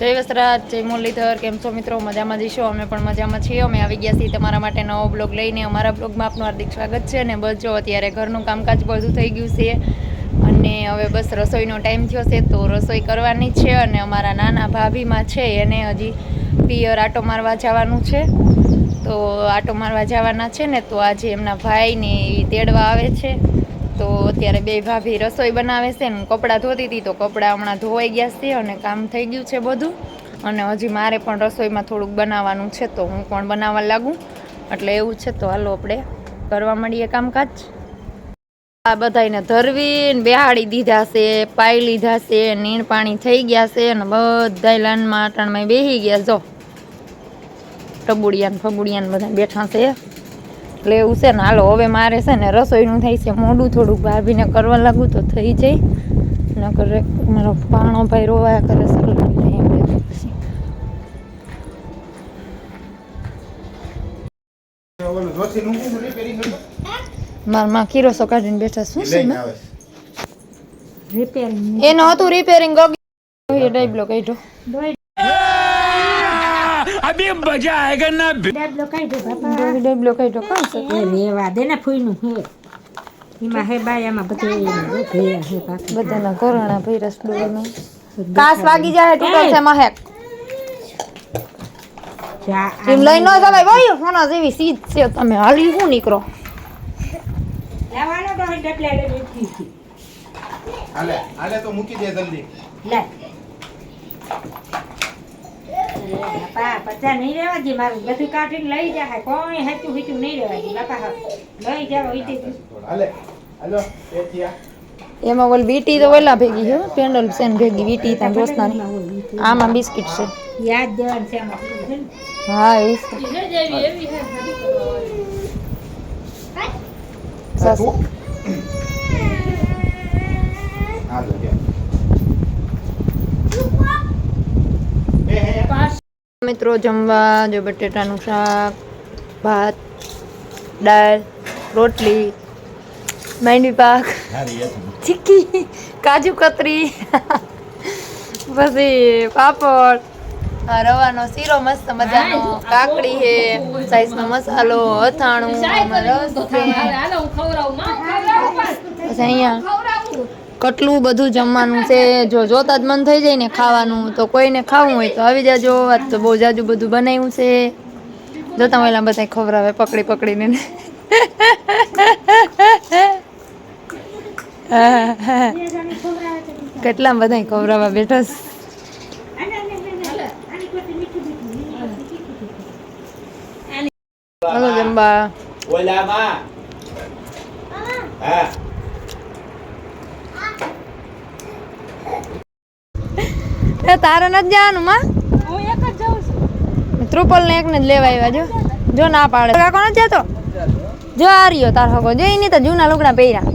જય વસરાજ, જય મુરલીધર, કેમ છો મિત્રો? મજામાં જઈશો અમે પણ મજામાં છીએ. અમે આવી ગયા છીએ તમારા માટે નવો બ્લોગ લઈને. અમારા બ્લોગમાં આપનું હાર્દિક સ્વાગત છે અને બસ જો અત્યારે ઘરનું કામકાજ બધું થઈ ગયું છે અને હવે બસ રસોઈનો ટાઈમ થયો છે તો રસોઈ કરવાની છે અને અમારા નાના ભાભીમાં છે એને હજી પિયર આટો મારવા જવાનું છે. તો આટો મારવા જવાના છે ને તો આજે એમના ભાઈને તેડવા આવે છે. તો અત્યારે બે ભાભી રસોઈ બનાવે છે ને કપડાં ધોતી હતી તો કપડાં હમણાં ધોવાઈ ગયા છે અને કામ થઈ ગયું છે બધું. અને હજી મારે પણ રસોઈમાં થોડુંક બનાવવાનું છે તો હું પણ બનાવવા લાગું. એટલે એવું છે તો હાલો આપણે કરવા મળીએ કામકાજ. આ બધાને ધરવીને બેહાડી દીધા છે, પાઈ લીધા છે, નીણ પાણી થઈ ગયા છે અને બધા લાનમાં અટાણમાં બેસી ગયા જો, ટબુડિયાન ફબુડિયાન બધા બેઠા છે. એટલે એવું છે ને હાલો હવે મારે છે ને રસોઈનું થાય છે મોડું થોડુંક ભાભીને કરવા લાગુ તો થઈ જાય નકર મારો પાણો ભાઈ રોવાયા કરે પછી રિપેરિંગ કર્યું? મારા માં કિરોસો કાઢીને બેઠા શું છે એમાં? એનો હતું રિપેરિંગ એ ડાઈબ્લો કાઢ્યો अभी मजा आएगा ना ડાઈબ્લો કાઢ્યો કાં છે એ રેવા દે ને ફૂઈનું હે એમાં હે બાયામાં બધું એનું ભેળા હે પાછું. બધાના કોરોના વાયરસ ડોરનો કાસ વાગી જાય તૂટલ છે મહેક જા એમ લઈ ન જવાય ભાઈ સોના જેવી સીધ છે તમે હાલી શું નીકળો લાવવાનો તો હોય ડબલા લઈને ઉઠી હતી. હાલે હાલે તો મૂકી દે જલ્દી લે અરે બાપા પચા નહીં રહેવા દે મારું બધું કાઢીને લઈ જાય કોઈ હાચું હીચું નહીં રહેવા દે બાપા લઈ જાવ ઈ તે હાલે હાલો એ એમાં ઓલ વીટી તો ઓલા ભેગી છે હો, પેન્ડલ સેન ભેગી વીટી ત્યાં દોસ્તાની. આમાં બિસ્કિટ છે. યાદ દેવાનું છે. આમાં. હા એ છે હા, સસ- તું? હાલો, લ્યો. એ, હે, હે. મિત્રો જમવા જો બટેટાનું શાક ભાત દાળ રોટલી માંડવી પાક ચીક્કી કાજુ કતરી પછી પાપડ રવાનો શીરો મસ્ત મજાનો કાકડી હે સાઈઝનો મસાલો અથાણું રસ છે પછી અહીંયા કેટલું બધું જમવાનું છે જો જોતા જ મન થઈ જાય ને ખાવાનું તો કોઈને ખાવું હોય તો આવી જાજો. આજ તો બહુ જાજુ બધું બનાવ્યું છે. જોતા પહેલા બધા ખવરાવે પકડી પકડીને. કેટલા બધા ખવરાવા બેઠા છે. હાલો જમવા. ઓલામાં. હા. એ તારે નથી જવાનું માં? ત્રુપલ ને એકને જ લેવા આવ્યા જો. જો ના પાડે. કાકો નથી જતો? જો આ રહ્યો તાર હકો જો એની તો જૂના લુગડા પહેર્યા.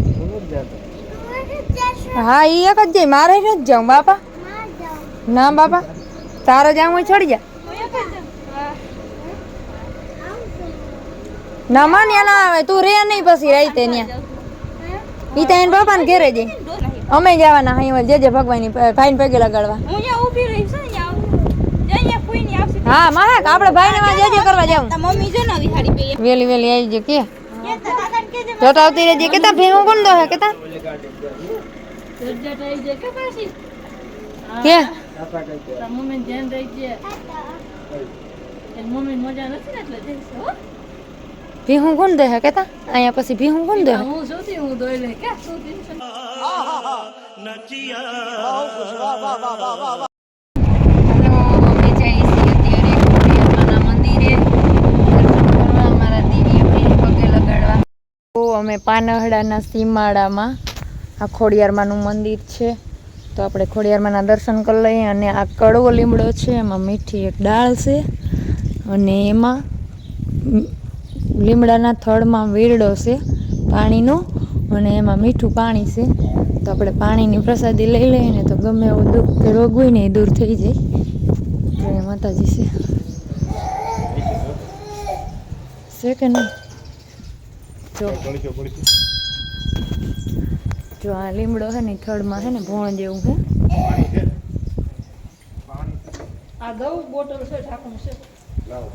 હા ઈ એક જ જઈ મારે નથી જાઉં બાપા. ના બાપા. તારે જાઉં હોય છોડી જા. ના માં ન્યા ના આવે. તું રે નહીં પછી રાઈતે ત્યાં ઈ તો એને બાપા ને ઘેરે જઈ અમે જવાના અહીં જે જે ભગવાનની ભાઈને પગે લગાડવા. હા મહાક આપણે ભાઈને માં જે જે કરવા જાવું વેલી વેલી આવી જે કે. જોતા આવતી રહેજે. કેતા ભેગું કોણ દો હે. કેતા કે ભીહું કોણ દે હે કેતા? અહીંયા પછી ભીહું કોણ દે હું જોતી અમે દોઈ લે કે ખોડિયારમાંના મંદિરે અમારા દીદી લગાડવા તો અમે પાનહડાના સીમાડામાં આ ખોડિયારમાંનું મંદિર છે. તો આપણે ખોડિયારમાંના દર્શન કરી લઈએ અને આ કડવો લીમડો છે એમાં મીઠી એક ડાળ છે. અને એમાં લીમડાના થડમાં વેરડો છે પાણીનો અને એમાં મીઠું પાણી છે. તો આપણે પાણીની પ્રસાદી લઈ લઈએ ને તો ગમે એવું દુઃખ કે રોગ હોય ને એ દૂર થઈ જાય. જય માતાજી છે. છે કે નહીં? જો. જો આ લીમડો છે ને થડમાં છે ને ભોણ જેવું છે. પાણી છે. પાણી આ દઉં બોટલ છે ઢાંકણું છે. લાવો.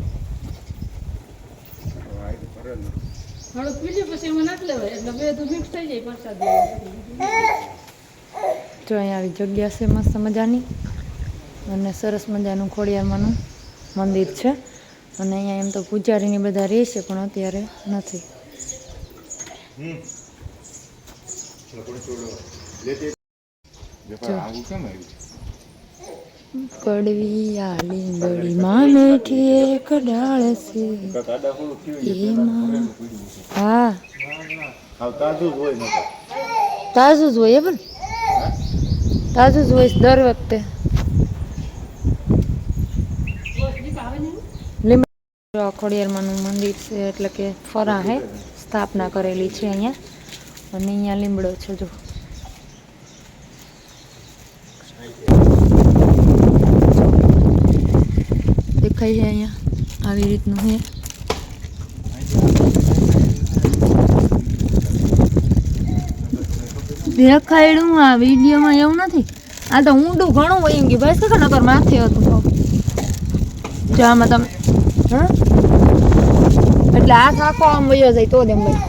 હળું પીલી પછી એમાં નાખ લેવાય. એટલે બે તો મિક્સ થઈ જાય પ્રસાદ જો અહીંયા આવી જગ્યા છે મસ્ત મજાની. અને સરસ મજાનું ખોડિયારમાંનું મંદિર છે. અને અહીંયા એમ તો પૂજારીની બધા રહેશે પણ અત્યારે નથી. હમ. કડવી આ બળી માં મેઠી એક ડાળ છે. એમાં હા. તાજુ જ હોય પણ તાજું જ હોય દર વખતે. લીમડા ખોડિયારમાંનું મંદિર છે એટલે કે ફરા હે સ્થાપના કરેલી છે અહીંયા. અને અહીંયા લીમડો છે જો. દેખાય છે અહીંયા? આવી રીતનું છે? દેખાયડું આ વિડીયોમાં એવું નથી. આ તો ઊંડું ઘણું હોય એમ કે ભાઈ કે નકર માથે હતું જો આમાં તમે હા? એટલે આ આખો આમ વયો જાય તો જ એમ ભાઈ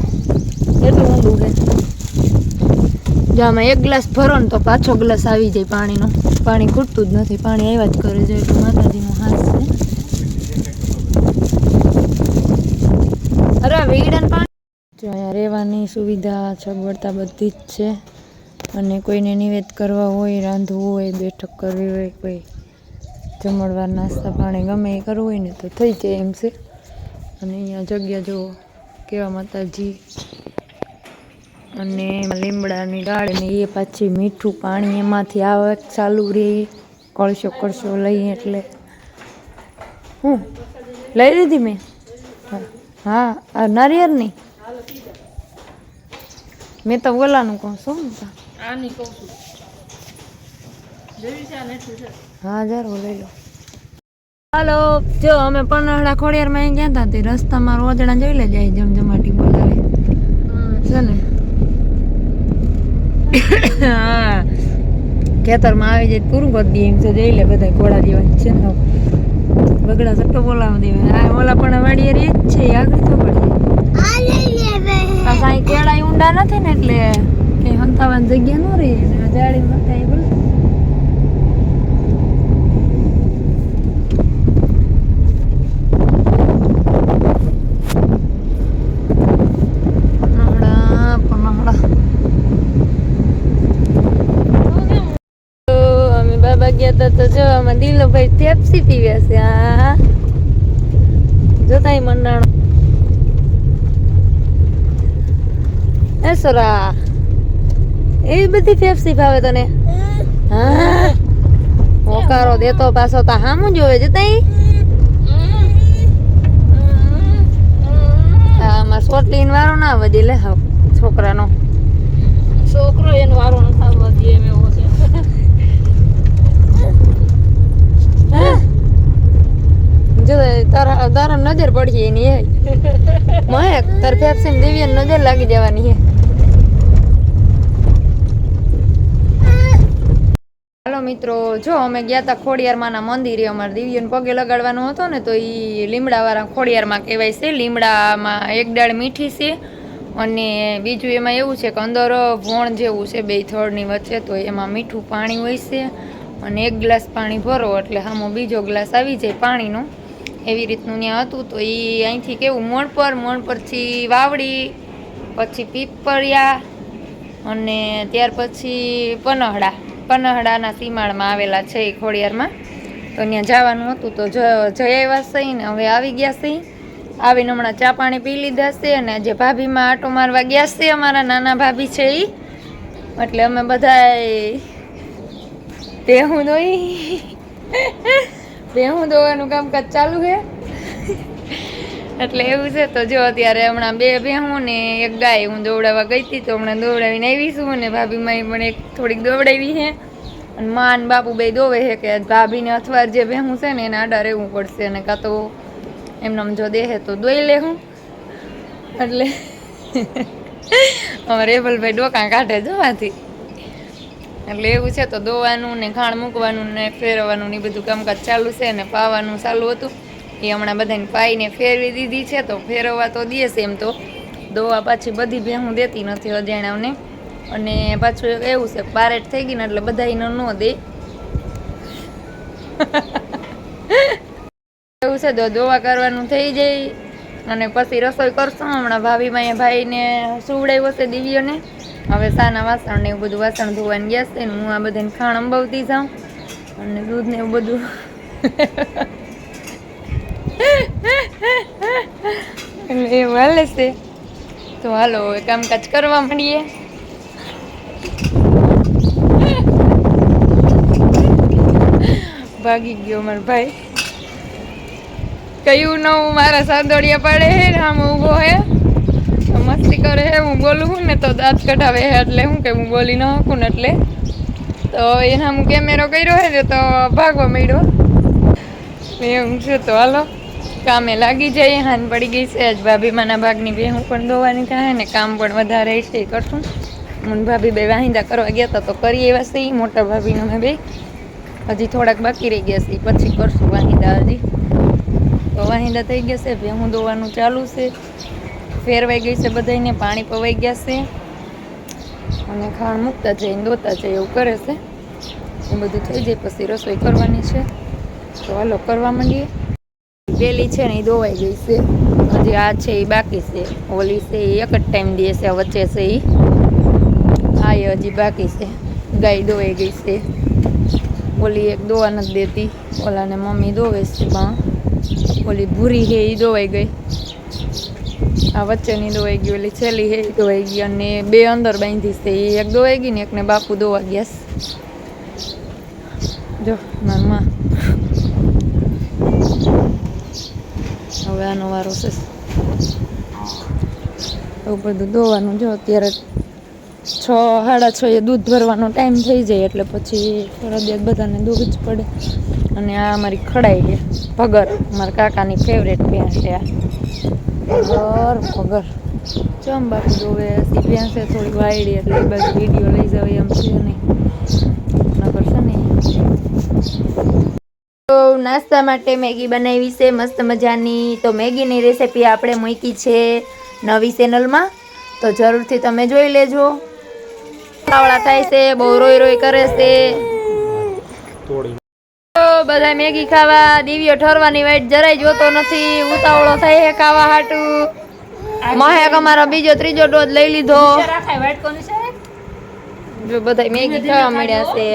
એટલું ઊંડું છે. જો આમાં એક ગ્લાસ ભરો ને તો પાછો ગ્લાસ આવી જાય પાણીનો. પાણી ખૂટતું જ નથી. પાણી આવ્યા જ કરે છે. એટલું માતાજીનો હાથ છે અરે વેડન પાણી જો અહીંયા રહેવાની સુવિધા, સગવડતા બધી જ છે. અને કોઈને નિવેદ કરવા હોય, રાંધવું હોય, બેઠક કરવી હોય, કોઈ જમણવાર નાસ્તા પાણી ગમે એ કરવું હોય ને તો થઈ જાય એમ છે. અને અહીંયા જગ્યા જો કેવા માતાજી અને લીમડાની ડાળ ને એ પાછી મીઠું પાણી એમાંથી આવે ચાલુ રહે. કળશો કળશો લઈએ એટલે. હું? લઈ લીધી મેં. હા નારિયેળની? મેં તો ઓલાનું કહું શું આની કહું છું. હા જરૂર લઈ લો. હાલો જો અમે પનાળા ખોડિયારમાં અહીં ગયા હતા તે રસ્તામાં રોજડા જોઈ લે જાય જમજમાટી બોલાવે. છે ને? હા. ખેતરમાં આવી જાય તો પૂરું કરી દઈએ એમ તો જઈ લે બધા ઘોડા જેવા જ છે ને બગડા સટ્ટો બોલાવી દેવા આ ઓલા પણ વાડીએ રે જ છે આગળ તો પડી પાછા અહીં કેળા ઊંડા નથી ને એટલે કઈ હંતાવાની જગ્યા ન રહી જાળી માથે અહીં બોલે પનહડા પનહડા તો અમે બાબા ગયા હતા તો જો આમાં દિલોભાઈ પેપ્સી પીવ્યા છે આ જોતાય મંડાણો એ બધી ફેફસી ભાવે તને? હા? હોકારો દેતો પાછો તા હામું જોવે તઈ? આમાં સોટલીન વારો ના વધી લે છોકરાનો. છોકરો એનો વારો ન થવા દે એમ એવો છે. જો તારા તારા નજર પડી એની મહેક તાર ફેફસી દેવી નજર લાગી જવાની હે. મિત્રો, જો અમે ગયા હતા ખોડિયારમાંના મંદિરે, અમારે દિવ્યને પગે લગાડવાનો હતો ને, તો એ લીમડાવાળા ખોડિયારમાં કહેવાય છે, લીમડામાં એક ડાળ મીઠી છે અને બીજું એમાં એવું છે કે અંદર ભોણ જેવું છે, બે થળની વચ્ચે, તો એમાં મીઠું પાણી હોય છે અને એક ગ્લાસ પાણી ભરો, એટલે હામો બીજો ગ્લાસ આવી જાય પાણીનો. એવી રીતનું ત્યાં હતું, તો એ અહીંથી કેવું મોણ પર મોણ પરથી વાવડી, પછી પીપળિયા અને ત્યાર પછી પનહડા. પનહડાના સીમાડમાં આવેલા છે એ ખોડિયારમાં. તો ત્યાં જવાનું હતું. તો જઈ આવ્યા સહી ને હવે આવી ગયા સહી આવીને હમણાં ચા પાણી પી લીધા છે અને જે ભાભીમાં આટો મારવા ગયા છે અમારા નાના ભાભી છે એ એટલે અમે બધા ભેહું દોઈ ભેહું દોવાનું કામકાજ ચાલુ છે. એટલે એવું છે તો જો અત્યારે હમણાં બે ભેહું ને એક ગાય હું દોવડાવવા ગઈ હતી તો હમણાં દોવડાવીને આવી છું ને ભાભી માઈ પણ એક થોડીક દોવડાવી છે. અને માં બાપુ બે દોવે છે કે ભાભીને અથવા જે ભેહું છે ને એને આડા રહેવું પડશે અને કાં તો એમને જો દેહે તો દોઈ લે હું એટલે અમારે રેબલભાઈ ડોકા કાઢે જોવાથી. એટલે એવું છે તો દોવાનું ને ખાણ મૂકવાનું ને ફેરવવાનું ને બધું કામકાજ ચાલુ છે ને પાવાનું ચાલુ હતું. એ હમણાં બધાને પાઈને ફેરવી દીધી છે, તો ફેરવવા તો દે એમ તો. દોવા પાછી બધી ભેહું દેતી નથી અજાણાઓને અને પાછું એવું છે પારેટ થઈ ગઈ એટલે બધાને ન દે. એવું છે, તો દોવા કરવાનું થઈ જાય. અને પછી રસોઈ કરશું હમણાં ભાભીમાં એ ભાઈને સુવડાવ્યો છે દિવ્યોને. હવે સાના વાસણ ને એવું બધું વાસણ ધોવાની ગયા છે હું આ બધાને ખાણ અંબાવતી જાઉં. અને દૂધ ને એવું બધું એટલે એવું હાલે છે. તો હાલો, હવે કામકાજ કરવા માંડીએ. ભાગી ગયો મારો ભાઈ. કયું નવું મારા સાંદોડિયા પાડે હે આમ ઊભો હે? મસ્તી કરે હે, હું બોલું હું ને તો દાંત કઢાવે હે, એટલે હું કે હું બોલી ન શકું ને એટલે. તો એના હું કેમેરો કર્યો હે તો ભાગવા માંડ્યો. હું છું, તો હાલો. કામે લાગી જાય હાન પડી ગઈ છે. આજ ભાભી માના ભાગની બે હું પણ દોવાની થાય ને કામ પણ વધારે છે એ કરશું. હું ભાભી બે વાહિંદા કરવા ગયા હતા તો કરી એવા છે મોટા ભાભીનો મેં બે. હજી થોડાક બાકી રહી ગયા છે પછી કરશું વાહિંદા હજી. તો વાહિંદા થઈ ગયા છે, ભેહું દોવાનું ચાલુ છે. ફેરવાઈ ગઈ છે બધાને પાણી પવાઈ ગયા છે. અને ખાણ મૂકતા જઈને દોતા જાય એવું કરે છે. એ બધું થઈ જાય, પછી રસોઈ કરવાની છે. તો હાલો, કરવા માંડીએ. પેલી છે ને એ દોવાઈ ગઈ છે. હજી આ છે એ બાકી છે. ઓલી છે એ એક જ ટાઈમ દે છે વચ્ચે છે એ. આ એ હજી બાકી છે. ગાય દોવાઈ ગઈ છે. ઓલી એક દોવા નથી દેતી. ઓલાને મમ્મી દોવે છે પણ ઓલી ભૂરી છે એ દોવાઈ ગઈ. આ વચ્ચેની દોવાઈ ગઈ, ઓલી છેલ્લી છે એ દોવાઈ ગઈ. અને બે અંદર બાંધી છે. એ એક દોવાઈ ગઈ ને એકને બાપુ દોવા ગયા છે. જો, મારી માં હવે આનો વારો છે. એવું બધું દોવાનું જો અત્યારે છ, સાડા છ એ દૂધ ભરવાનો ટાઈમ થઈ જાય એટલે પછી ફરજિયાત બધાને દૂધ જ પડે. અને આ અમારી ખડાઈ છે ભગર મારા કાકાની ફેવરેટ ભેંસ છે આ. ભગર ભગર ચમ બાપુ દોવે છે થોડી વાયડી એટલે એ બાજુ વીડિયો લઈ જાવ એમ છે નહીં નકર છે નહીં તો નાસ્તા માટે મેગી બનાવી છે, મસ્ત મજાની. તો મેગીની રેસીપી આપણે મૂકી છે નવી ચેનલમાં તો જરૂરથી તમે જોઈ લેજો. ખાવડા થાય છે, બહુ રોઈ રોઈ કરે છે. બધા મેગી ખાવા દિવ્યો ઠરવાની વાઈટ જરાય જોતો નથી. ઉતાવળો થાય છે ખાવા હાટું. મહેક અમારો બીજો ત્રીજો ડોઝ લઈ લીધો. જો બધા મેગી ખાવા મળ્યા છે.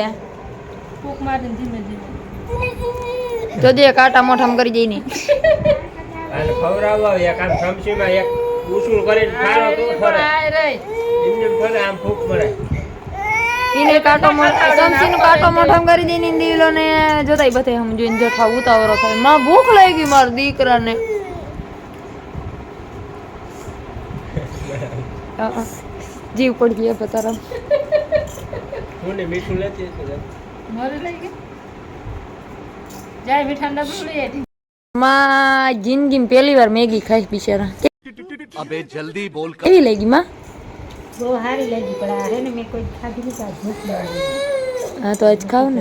ફૂંક દે કાટા મોઠામ કરી જઈને અને ખવરાવો એક આમ સમસીમાં એક ઉસુલ કરીને ખારો. તો ફરે એમને ફરે આમ ફૂક મરે ઈને કાંટો સમસીનો કાટો મોઠામ કરી દઈને ઈને દીવલો ને જોતાય બધે હમ જોઈને જઠા ઉતાવળો થાય. માં ભૂખ લાગી ગઈ મારા દીકરાને. જીવ પડી ગયો પતારા હું ને મીઠું લેતી મારે લઈ ગઈ? જાય ઠંડા માં પહેલી વાર મેગી ખાઈ બિચારા. અબે જલ્દી બોલ કેવી લાગી માં? બહુ સારી લાગી પણ આ ને મેં કોઈ ખાધી નથી ભૂખ લાગી. હા તો આજ ખાવ ને.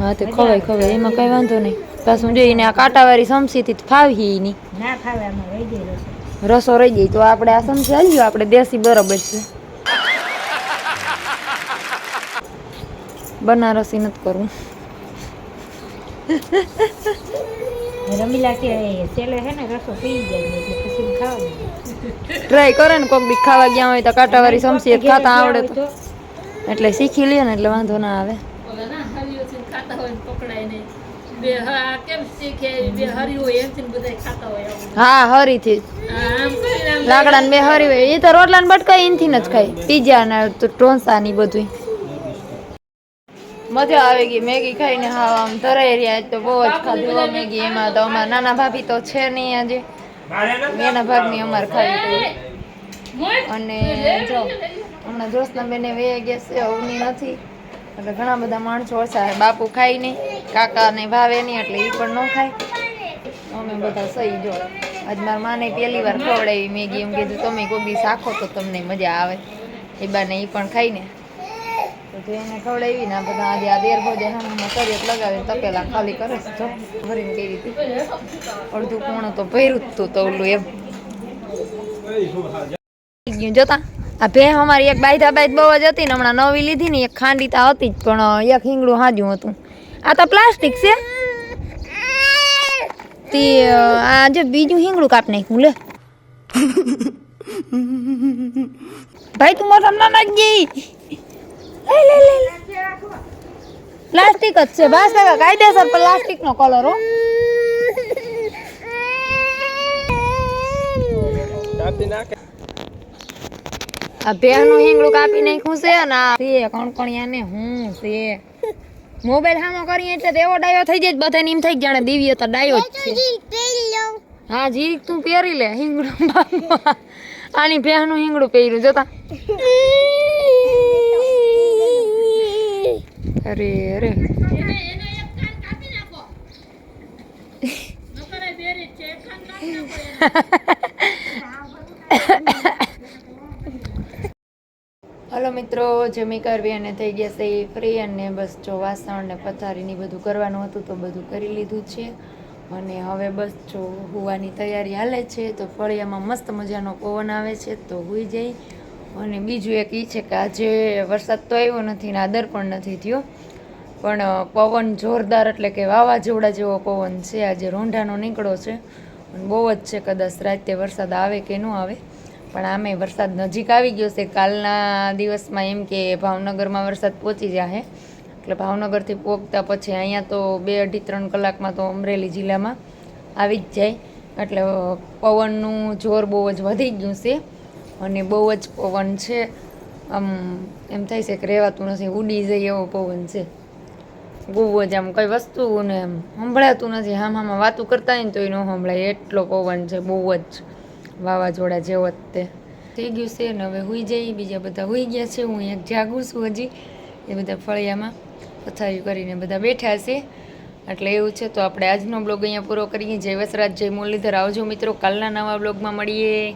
હા તો ખવાય ખવાય એમાં કઈ વાંધો નહીં. પાછું જોઈને આ કાંટાવાળી સમસી થી ફાવી નહીં. ના ફાવે આમાં રહી જાય રસો. રહી જાય તો આપણે આ સમસી આવી આપણે દેશી બરોબર છે. બનારસી નથી કરવું. રમીલા કે છેલ્લે હે ને રસો પી જાય એટલે પછી ખાવાનું. ટ્રાય કરે ને કોક બી ખાવા ગયા હોય તો કાંટાવાળી સમસી ખાતા આવડે તો. એટલે શીખી લે ને એટલે વાંધો ના આવે. હા હરીથી. લાકડા ને બે હરી હોય. એ તો રોટલા ને બટકા એનથી જ ખાય. પીઝા ને ઢોસા ની બધું મજા આવી ગઈ. મેગી ખાઈને હા આમ ધરાઈ રહ્યા તો બહુ જ ખાધું મેગી એમાં તો અમારા નાના ભાભી તો છે નહીં આજે. મેના ભાગની અમારે ખાઈ અને જો હમણાં જોશના બેને વે ગયા છે અવની નથી. એટલે ઘણા બધા માણસો ઓછા બાપુ ખાય નહીં કાકાને ભાવે નહીં એટલે એ પણ ન ખાય. અમે બધા સહી જો. આજ મારા માને પહેલી વાર ખવડાવી મેગી. એમ કીધું તમે કોઈ બી શાખો તો તમને મજા આવે. એ બાને એ પણ ખાઈને તો જેને ખવડાવી ને બધા આજે આ દેર ભોજે નામાં તરિયત લગાવીને તપેલા ખાલી કરે છે. ભરીને કઈ રીતે? અડધું કોણ તો ભર્યું જ તું તો ઓલું એમ. જોતા? આ ભે અમારી એક બાયધા બાઈદ બહુ જ હતી ને હમણાં નવી લીધી ને એક ખાંડી તા હતી જ, પણ એક હિંગડું હાજું હતું. આ તો પ્લાસ્ટિક છે. તે આ જો બીજું હિંગડું કાપ નાખ્યું, લે. ભાઈ, તું મોટા ના લે. પ્લાસ્ટિક જ છે. બસ કાકા કાયદેસર પ્લાસ્ટિક નો કલર હો. આ ભેહનું હિંગડું કાપી નાખ્યું છે ને આ છે કણકણિયા ને હું છે. મોબાઈલ હામો કરીએ એટલે એવો ડાયો થઈ જાય બધાને એમ થઈ જાણે દિવ્ય તો ડાયો જ છે. હા જી તું પહેરી લે હિંગડું. આની ભેહનું હિંગડું પહેર્યું જોતા. અરે અરે. હલો મિત્રો જમી કરવી અને થઈ ગયા છે એ ફ્રી અને બસ જો વાસણ ને પથારીની બધું કરવાનું હતું તો બધું કરી લીધું છે. અને હવે બસ જો હુવાની તૈયારી હાલે છે તો ફળિયામાં મસ્ત મજાનો પવન આવે છે તો હુઈ જઈ અને બીજું એક એ છે કે આજે વરસાદ તો આવ્યો નથી ને આદર પણ નથી થયો. પણ પવન જોરદાર એટલે કે વાવાઝોડા જેવો પવન છે. આજે રોંઢાનો નીકળો છે. બહુ જ છે કદાચ રાતે વરસાદ આવે કે ન આવે. પણ આમે વરસાદ નજીક આવી ગયો છે. કાલના દિવસમાં એમ કે ભાવનગરમાં વરસાદ પહોંચી જાય એટલે ભાવનગરથી પહોંચતા પછી અહીંયા તો બે અઢી ત્રણ કલાકમાં તો અમરેલી જિલ્લામાં આવી જ જાય. એટલે પવનનું જોર બહુ જ વધી ગયું છે. અને બહુ જ પવન છે. આમ, એમ થાય છે કે રહેવાતું નથી ઉડી જાય એવો પવન છે. બહુ જ આમ કઈ એમ સંભળાતું નથી. હામ હામાં વાતું કરતા હોય ને તો એ ન સંભળાય. એટલો પવન છે, બહુ જ વાવાઝોડા જેવો જ તે. થઈ ગયું છે ને હવે હુઈ જઈ બીજા બધા હુઈ ગયા છે. હું એક જાગું છું હજી. એ બધા ફળિયામાં પથારી કરીને બધા બેઠા છે. એટલે એવું છે તો આપણે આજનો બ્લોગ અહીંયા પૂરો કરીએ. જય વસરાજ, જય મુરલીધર. આવજો મિત્રો, કાલના નવા બ્લોગમાં મળીએ.